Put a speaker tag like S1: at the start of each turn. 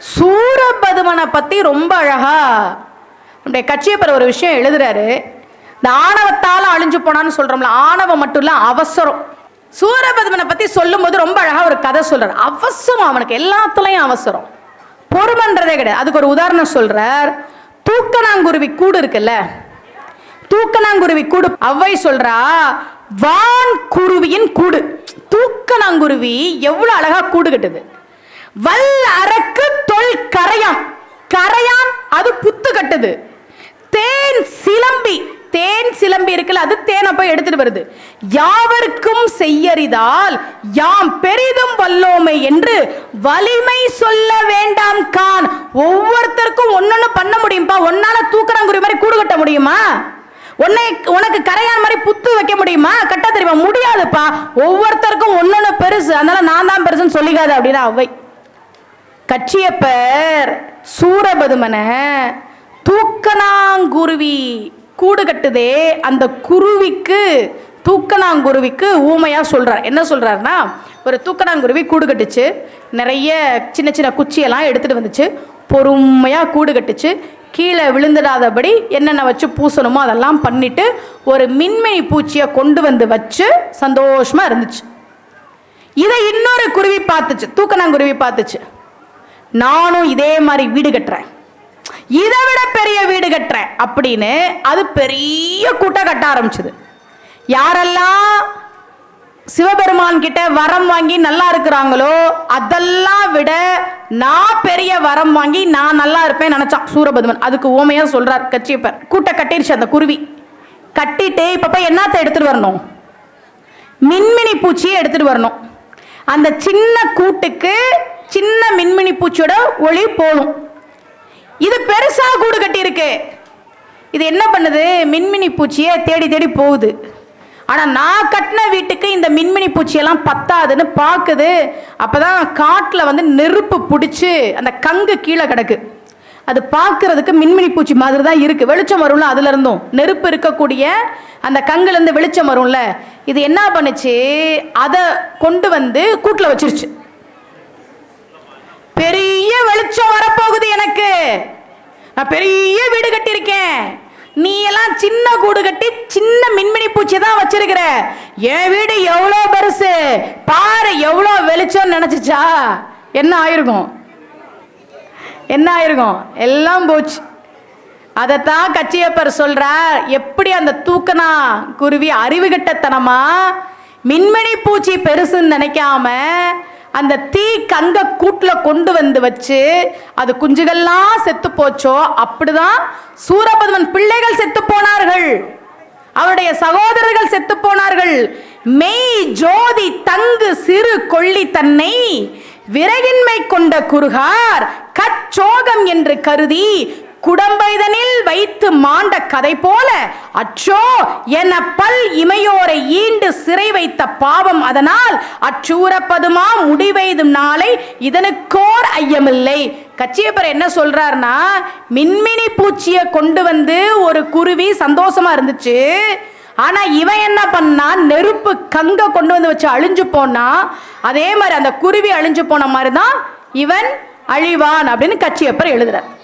S1: சூரபதுமனை பத்தி ரொம்ப அழகா நம்முடைய கட்சியப்பர் ஒரு விஷயம் எழுதுறாரு. இந்த ஆணவத்தால அழிஞ்சு போனான்னு சொல்றோம்ல ஆணவம் மட்டும் இல்ல அவசரம். சூரபதுமனை பத்தி சொல்லும்போது ரொம்ப அழகா ஒரு கதை சொல்றாரு. அவசரம் அவனுக்கு எல்லாத்துலயும் அவசரம். பொறுமன்றதே கிடையாது. அதுக்கு ஒரு உதாரணம் சொல்றார். தூக்கணாங்குருவி கூடு இருக்குல்ல தூக்கணாங்குருவி கூடு அவ்வை சொல்றா வான் குருவியின் கூடு. தூக்கணாங்குருவி எவ்வளவு அழகா கூடு கட்டுது. வல் அரக்கு தொல் கரையான். கரையான் அது புத்து கட்டுது. தேன் சிலம்பி. தேன் சிலம்பி இருக்குல்ல அது தேனை போய் எடுத்துட்டு வருது. யாவருக்கும் செய்யறிதால் யாம் பெரிதும் வல்லோமை என்று வலிமை சொல்ல வேண்டாம் கான். ஒவ்வொருத்தருக்கும் ஒன்னொன்னு பண்ண முடியும்பா? ஒன்னால தூக்கணாங்குருவி மாதிரி கூடு கட்ட முடியுமா? உன்னை உனக்கு கரையான் மாதிரி புத்து வைக்க முடியுமா? கட்ட தெரியுமா? முடியாதுப்பா. ஒவ்வொருத்தருக்கும் ஒன்னொன்னு பெருசு. அதனால நான் தான் பெருசுன்னு சொல்லிக்காது அப்படின்னா அவை. கட்சியப்பர் சூரபதுமனை தூக்கணாங்குருவி கூடு கட்டுதே அந்த குருவிக்கு தூக்கணாங்குருவிக்கு ஊமையாக சொல்கிறார் என்ன சொல்கிறாருன்னா ஒரு தூக்கணாங்குருவி கூடு கட்டுச்சு நிறைய சின்ன சின்ன குச்சியெல்லாம் எடுத்துகிட்டு வந்துச்சு பொறுமையாக கூடு கட்டுச்சு கீழே விழுந்துடாதபடி என்னென்ன வச்சு பூசணுமோ அதெல்லாம் பண்ணிவிட்டு ஒரு மின்மினி பூச்சியை கொண்டு வந்து வச்சு சந்தோஷமாக இருந்துச்சு. இதை இன்னொரு குருவி பார்த்துச்சு தூக்கணாங்குருவி பார்த்துச்சு. நானும் இதே மாதிரி வீடு கட்டுறேன். இதை விட பெரிய வீடு கட்டுறேன் அப்படின்னு அது பெரிய கூட்டம் கட்ட ஆரம்பிச்சது. யாரெல்லாம் சிவபெருமான் கிட்ட வரம் வாங்கி நல்லா இருக்கிறாங்களோ அதெல்லாம் விட நான் பெரிய வரம் வாங்கி நான் நல்லா இருப்பேன் நினைச்சான் சூரபதுமன். அதுக்கு ஓமையா சொல்றார் கட்சியப்பர் கூட்ட கட்டிருச்சு அந்த குருவி. கட்டிட்டு இப்ப போய் என்னத்தை எடுத்துட்டு வரணும்? மின்மினி பூச்சியை எடுத்துட்டு வரணும். அந்த சின்ன கூட்டுக்கு சின்ன மின்மினி பூச்சியோட ஒளி போகும் இது பெருசாக கூடு கட்டி இருக்கு இது என்ன பண்ணுது? மின்மினி பூச்சியை தேடி தேடி போகுது. ஆனால் நான் கட்டின வீட்டுக்கு இந்த மின்மினி பூச்சியெல்லாம் பத்தாதுன்னு பார்க்குது. அப்போ தான் காட்டில் வந்து நெருப்பு பிடிச்சி அந்த கங்கு கீழே கிடக்கு. அது பார்க்குறதுக்கு மின்மினி பூச்சி மாதிரி தான் இருக்குது வெளிச்சம் வரும்ல அதுலேருந்தும். நெருப்பு இருக்கக்கூடிய அந்த கங்குலேருந்து வெளிச்சம் வரும்ல. இது என்ன பண்ணுச்சு? அதை கொண்டு வந்து கூட்டில் வச்சிருச்சு. எனக்கு. நான் பெரிய வீடு கட்டியிருக்கேன். நீ எல்லாம் சின்ன கூடு கட்டி சின்ன மின்மினி பூச்சி தான் வச்சிருக்கிற. என் வீடு எவ்வளோ பெருசு? பாரு எவ்வளோ வெளிச்சம் நினைச்சுச்சா? என்ன ஆயிருக்கும்? என்ன ஆயிருக்கும்? எல்லாம் போச்சு. அதைத்தான் கச்சியப்பர் சொல்றார் எப்படி அந்த தூக்கனா குருவி அறிவு கிட்டத்தனமா மின்மினி பூச்சி பெருசுன்னு நினைக்காம அந்த தீ கங்க கூட்டில் கொண்டு வந்து வச்சு அது குஞ்சுகள்லாம் செத்து போச்சோ அப்படிதான் சூரபதுமன் பிள்ளைகள் செத்து போனார்கள். அவருடைய சகோதரர்கள் செத்து போனார்கள். மெய் ஜோதி தங்கு சிறு கொள்ளி தன்னை விறகின்மை கொண்ட குருகார் கச்சோகம் என்று கருதி குடம்பைதனில் வைத்து மாண்ட கதை போல அச்சோ என பல் இமையோரை ஈண்டு சிறை வைத்த பாவம் அதனால் அச்சூரப்பதுமா முடிவெய்தும் நாளை இதனுக்கோர் ஐயமில்லை. கச்சியப்பர் என்ன சொல்றாருன்னா மின்மினி பூச்சியை கொண்டு வந்து ஒரு குருவி சந்தோஷமா இருந்துச்சு. ஆனா இவன் என்ன பண்ணா நெருப்பு கங்க கொண்டு வந்து வச்சு அழிஞ்சு போனா அதே மாதிரி அந்த குருவி அழிஞ்சு போன மாதிரி தான் இவன் அழிவான் அப்படின்னு கச்சியப்பர் எழுதுறார்.